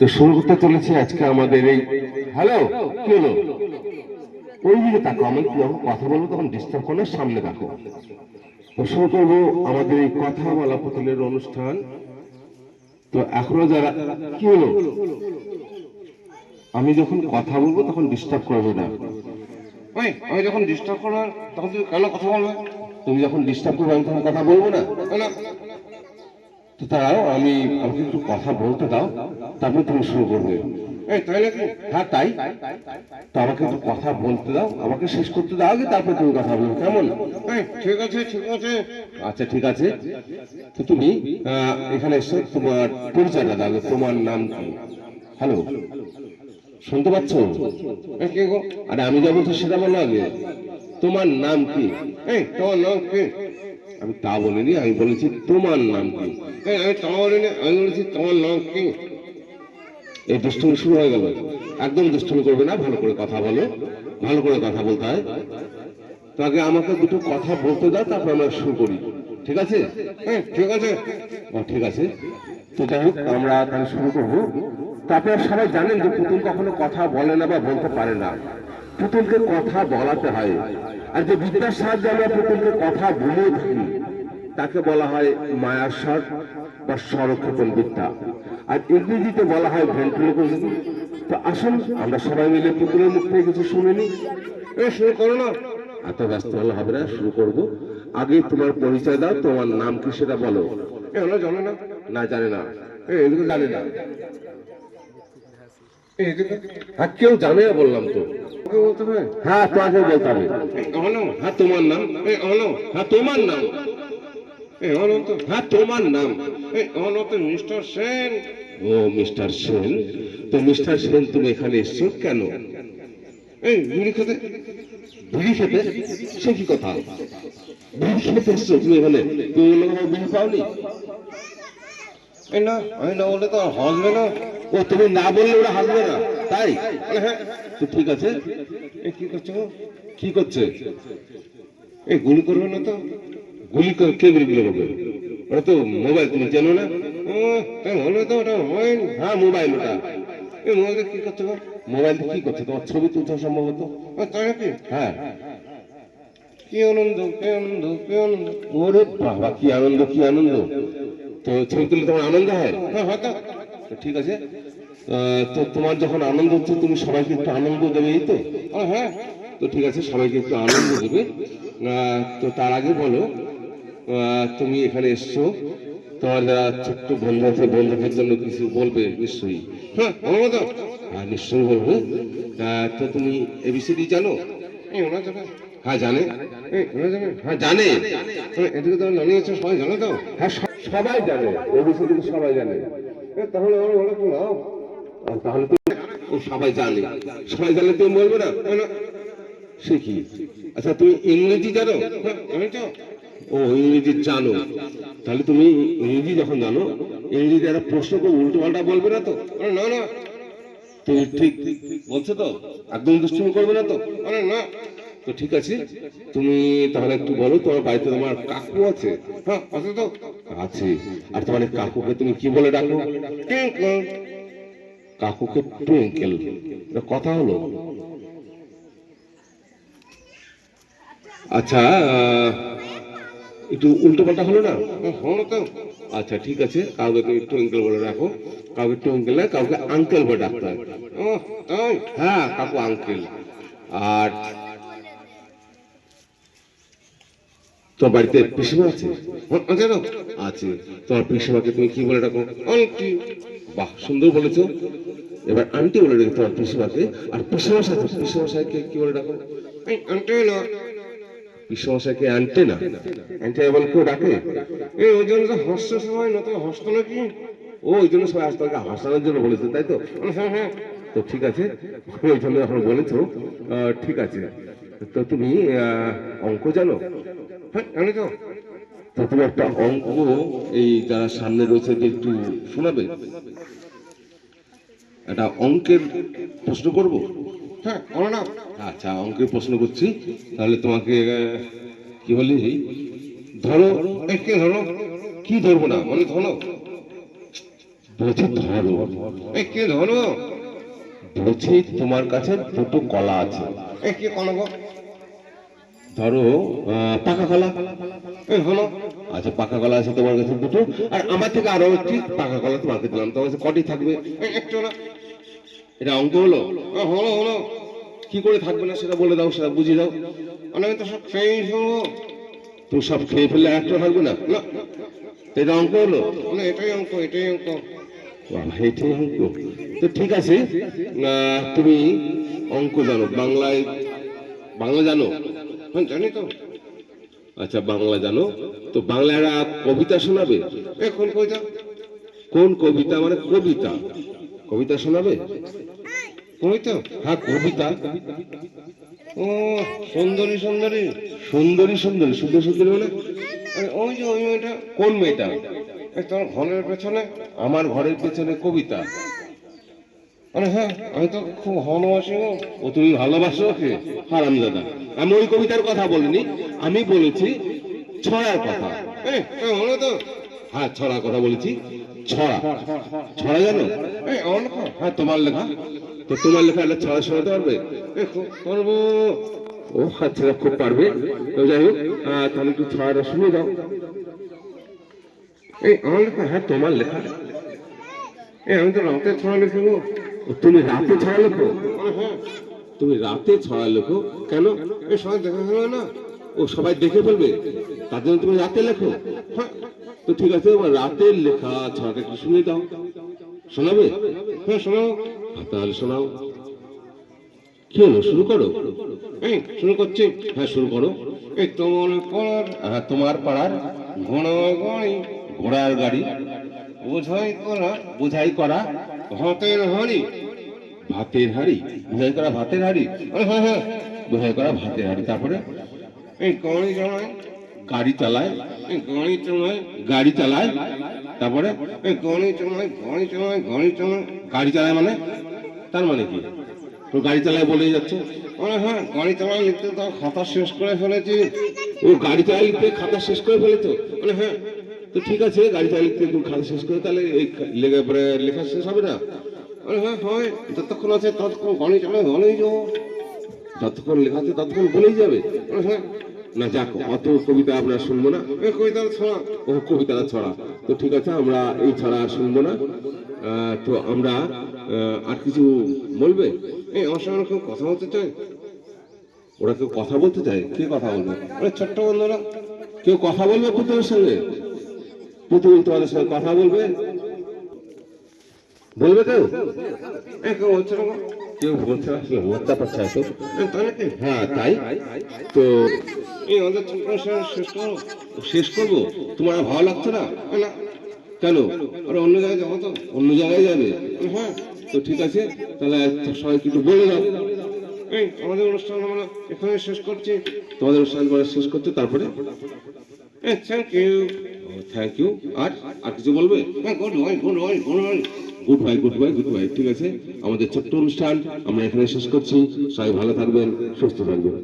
তো শুরু করতে চলেছে আজকে আমাদের এই হ্যালো কি হলো? ওই দিকে তাকো আমি যখন কথা বলব তখন ডিস্টার্ব করলে সামনে তাকো। তো শুরু করব আমাদের এই কথা বলা পুতুলের অনুষ্ঠান। তো এখনও যারা কি হলো? আমি যখন কথা বলব তখন ডিস্টার্ব করবে না। ওই আমি যখন ডিস্টার্ব করার তখন তুমি কেন কথা বলবে? তুমি যখন ডিস্টার্ব করবে আমি তখন কথা বলব না? তো তারাও আমি আমাকে একটু কথা বলতে দাও, তারপরে তুমি শুরু করবে। এই, তাই নাকি? হ্যাঁ তাই। তো আমাকে একটু কথা বলতে দাও, আমাকে শেষ করতে দাও, আগে তারপরে তুমি কথা বলবে, কেমন? ঠিক আছে ঠিক আছে। আচ্ছা ঠিক আছে। তো তুমি এখানে এসে, তোমার পরিচয়টা দাও, তোমার নাম কি? হ্যালো শুনতে পাচ্ছ? আরে, আমি যা বলছি সেটা বলো আগে। তোমার নাম কি? এই, তোমার নাম কি? আমি তা বলিনি, আমি বলেছি তোমার নাম কি? তোমার আমি বলেছি তোমার নাম কি? এই দুষ্টুমি শুরু হয়ে গেল। একদম দুষ্টুমি করবে না ভালো করে কথা বলো। ভালো করে কথা বলতে হয়। তো আগে আমাকে দুটো কথা বলতে দাও তারপর আমরা শুরু করি। ঠিক আছে? এই ঠিক আছে? ও, ঠিক আছে। তো যাই হোক আমরা তাহলে শুরু করব। তারপরে সবাই জানেন যে পুতুল কখনো কথা বলে না বা বলতে পারে না। পুতুলকে কথা বলাতে হয়। আর যে বিদ্যার সাহায্যে আমরা পুতুলকে কথা বলিয়ে থাকি তাকে বলা হয় মায়ার স্বর বা স্বরক্ষেপণ বিদ্যা আর ইংরেজিতে বলা হয় ভেন্ট্রিলোকোজি তো আসুন আমরা সবাই মিলে পুতুলের মুখ থেকে কিছু শুনে নিই। এই শুরু করো না। এত ব্যস্ত হলে হবে না শুরু করব। আগে তোমার পরিচয় দাও তোমার নাম কি সেটা বলো। জানে না। না জানে না। এদিকে জানে না। হ্যাঁ কেউ জানে না বললাম তো। হয় তোমাকে বলতে হবে। হ্যাঁ তোমার নাম? হ্যাঁ তোমার নাম? এই আমার নাম তো হ্যাঁ তোমার নাম। এই আমার নাম তো মিস্টার সেন। ও, মিস্টার সেন? তো মিস্টার সেন, তুমি এখানে এসছো কেন? এই, বিড়ি খেতে? বিড়ি খেতে? সে কি কথা? বিড়ি খেতে এসছো তুমি এখানে? তুমি পাওনি? বললে তো আর হাসবে না। ও, তুমি না বললে ওরা হাসবে না। তাই? হ্যাঁ। তো ঠিক আছে। এই কি করছ? কি করছে? এই গুলি করবে না তো? গুলি করে- কে গুলি গুলো করবে ওটা তো মোবাইল তুমি জানো না? ও, তাই হলে তো ওটা মোবাইল হ্যাঁ মোবাইল ওটা। এই মোবাইলে কি করতে গো? মোবাইল কি করছে? তোমার ছবি তুলছে সম্ভবত। ও, তাই নাকি? হ্যাঁ। কি আনন্দ কি আনন্দ কি আনন্দ। ওরে বাবা কি আনন্দ কি আনন্দ। তো ছবি তুললে তোমার আনন্দ হয়? হ্যাঁ ঠিক আছে। তো তোমার যখন আনন্দ হচ্ছে তুমি সবাইকে একটু আনন্দ দেবে এই তো? হ্যাঁ। তো ঠিক আছে সবাইকে একটু আনন্দ দেবে। তো তার আগে বলো তুমি এখানে এসছো? তোমার যারা ছোট্ট বন্ধু আছে বন্ধুদের জন্য কিছু বলবে নিশ্চয়ই। হ্যাঁ বলব তো হ্যাঁ নিশ্চয়ই বলব। তো তুমি এবিসিডি জানো? হ্যাঁ জানে। হ্যাঁ জানে। হ্যাঁ, এদিকে তো নানি আছে সবাই জানো তো? হ্যাঁ সবাই জানে। এবিসিডি সবাই জানে। এ, তাহলে আমার বলে আর তাহলে ও সবাই জানে। সবাই জানলে তুমি বলবে না? সে কি? আচ্ছা তুমি ইংরেজি জানো? হ্যাঁ, ও ইংরেজি জানো। তাহলে তুমি ইংরেজি যখন জানো ইংরেজি একটা প্রশ্ন করে উল্টো পাল্টা বলবে না তো? না না। তুমি ঠিক বলছো তো? একদম দুষ্টুমি করবে না তো? না। তো ঠিক আছে, তুমি তাহলে একটু বলো, তোমার বাড়িতে তোমার কাকু আছে? হ্যাঁ আছে তো? আছে। আর তোমার কাকুকে তুমি কি বলে ডাকো? কাকুকে টুইঙ্কেল। কথা হলো। আচ্ছা একটু উল্টো পাল্টা হলো না? হলো তো। আচ্ছা ঠিক আছে। কাউকে তুমি টুইঙ্কেল বলে রাখো। কাউকে টুইঙ্কেল না কাউকে আঙ্কেল বলে ডাকতে হয় হ্যাঁ কাকু আঙ্কেল আর তোমার বাড়িতে পিসিমা আছে? হ্যাঁ, আছে তোমার পিসিমাকে তুমি কি বলে ডাকো আন্টি। বাহ সুন্দর বলেছ। এবার আন্টি বলে রেখে তোমার পিসিমাকে। আর পিসমশাই তো পিসমশাইকে কি বলে ডাকো এই আন্টি না পিসমশাইকে আনতে না। আনতে বলে কেউ ডাকে? এই ওই জন্য হাসতে সবাই, না তো হাসতো নাকি? ও, ওই জন্য সবাই আসতে হাসানোর জন্য বলেছে, তাই তো? হ্যাঁ হ্যাঁ। তো ঠিক আছে, ওই জন্য এখন বলেছ। ঠিক আছে। তো তুমি অঙ্ক জানো? হ্যাঁ জানি তো। তো তুমি একটা অঙ্ক এই যারা সামনে রয়েছে, একটু শোনাবে? একটা অঙ্কের প্রশ্ন করব? হ্যাঁ না আচ্ছা অঙ্কের প্রশ্ন করছি। তাহলে তোমাকে কি বলি? ধরো এই কি ধরো কি ধরবো না? বলে ধরো। বলছি ধরো। এই কি ধরো। বলছি তোমার কাছে দুটো কলা আছে। এই কি কোনো গো? ধরো পাকা কলা। এই হলো আচ্ছা পাকা কলা আছে তোমার কাছে দুটো। আর আমার থেকে আরও একটি পাকা কলা তোমাকে দিলাম। তোমার কাছে কটি থাকবে? একটু না। এটা অঙ্ক হলো? এই হলো হলো। কি করে থাকবে না সেটা বলে দাও, সেটা বুঝিয়ে দাও। আমি তো সব শুনব তুমি সব খেয়ে ফেললে একটা থাকবে না? না। এটা অঙ্ক হলো? না, এটাই অঙ্ক এটাই অঙ্ক। অঙ্ক। তো ঠিক আছে। তুমি অঙ্ক জানো, বাংলায় বাংলা জানো? হ্যাঁ জানি তো। আচ্ছা বাংলা জানো? তো বাংলা একটা কবিতা শোনাবে? কইতা কোন কবিতা মানে কবিতা? কবিতা শোনাবে? কইতা হ্যাঁ কবিতা। ও, সুন্দরী সুন্দরী। সুন্দরী সুন্দরী, সুন্দর, সুন্দরী মানে ওই যে, ওই মেয়েটা, কোন মেয়েটা? তোর ঘরের পেছনে, আমার ঘরের পেছনে কবিতা। আরে হ্যাঁ আমি তো খুব ভালোবাসি ও, তুমি ভালোবাসো ওকে? হারাম দাদা। আমি ওই কবিতার কথা বলিনি, আমি বলেছি ছড়ার কথা। হলো তো। হ্যাঁ ছড়ার কথা বলেছি, ছড়া। ছড়া জানো? হ্যাঁ তোমার লেখা। তো তোমার লেখা একটা ছড়া শোনাতে পারবে? করব। ও আচ্ছা খুব পারবে। তো যাই হোক তাহলে একটু ছড়াটা শুনে দাও এই আমার লেখা হ্যাঁ তোমার লেখা। এই আমি তো রাতে ছড়া লিখি গো ও, তুমি রাতে ছড়া লেখো? তুমি রাতে ছড়া লেখো? কেন? এই সবাই দেখা গেল না। ও সবাই দেখে ফেলবে? তার জন্য তুমি রাতে লেখো? হ্যাঁ তো ঠিক আছে রাতের লেখা ছড়াটা একটু শুনে দাও শোনাবে? হ্যাঁ শোনো হ্যাঁ, তাহলে শোনাও হলো? শুরু করো। এই, শুরু করছি। হ্যাঁ শুরু করো। এই, তোমার পাড়ার হ্যাঁ তোমার পাড়ার ঘোড়া গাড়ি ঘোড়ার গাড়ি। বোঝাই করা বোঝাই করা হাতের হাড়ি। ভাতের হাড়ি? বোঝাই করা ভাতের হাড়ি? হ্যাঁ হ্যাঁ। বোঝাই করা ভাতের হাড়ি। তারপরে? এই, গাড়ি চালায়। গাড়ি চালায় গাড়ি চালায়। তারপরে এই গাড়ি চালায় গাড়ি চালায় গাড়ি চালায় গাড়ি চালায় মানে? তার মানে কি? তো গাড়ি চালায় বলেই যাচ্ছে। হ্যাঁ গাড়ি চালায় লিখতে তো খাতা শেষ করে ফেলেছি। ও গাড়ি চালায় লিখতে খাতা শেষ করে ফেলেছো? আরে হ্যাঁ তো ঠিক আছে, গাড়ি চালায় লিখতে তুমি খাতা শেষ করে, তাহলে এই লেখা পরে লেখা শেষ হবে না? আরে হ্যাঁ হয়, যতক্ষণ আছে ততক্ষণ চালায় ভালোই যাব। যতক্ষণ লেখা আছে ততক্ষণ বলেই যাবে। হ্যাঁ না যাক অত কবিতা আমরা শুনব না। এই কবিতার ছড়া। ও কবিতাটা ছড়া। তো ঠিক আছে আমরা এই ছড়া আর শুনব না। তো আমরা আর কিছু বলবে? এই আমার সঙ্গে কেউ কথা বলতে চাই ওরা কেউ কথা বলতে চায়? কে কথা বলবে? আরে ছোট্ট বন্ধুরা। কেউ কথা বলবে পুতুলের সঙ্গে? পুতুল তোমাদের সঙ্গে কথা বলবে? বলবে কেউ? কেউ না। কেউ বলছে না পাচ্ছে নাকি? হ্যাঁ তাই। তো এই ছোট্ট শেষ শেষ করো। শেষ করব? তোমার ভালো লাগছে না? না কেন আরে অন্য জায়গায় যাব তো অন্য জায়গায় যাবে। হ্যাঁ তো ঠিক আছে। তাহলে সবাইকে একটু বলে দাও। এই, আমাদের অনুষ্ঠান আমরা এখানে শেষ করছি। তোমাদের অনুষ্ঠান করে শেষ করছ তারপরে? থ্যাংক ইউ থ্যাংক ইউ আর আর কিছু বলবে? Goodbye goodbye goodbye goodbye goodbye goodbye ঠিক আছে? আমাদের ছোট্ট অনুষ্ঠান আমরা এখানে শেষ করছি। সবাই ভালো থাকবেন, সুস্থ থাকবেন।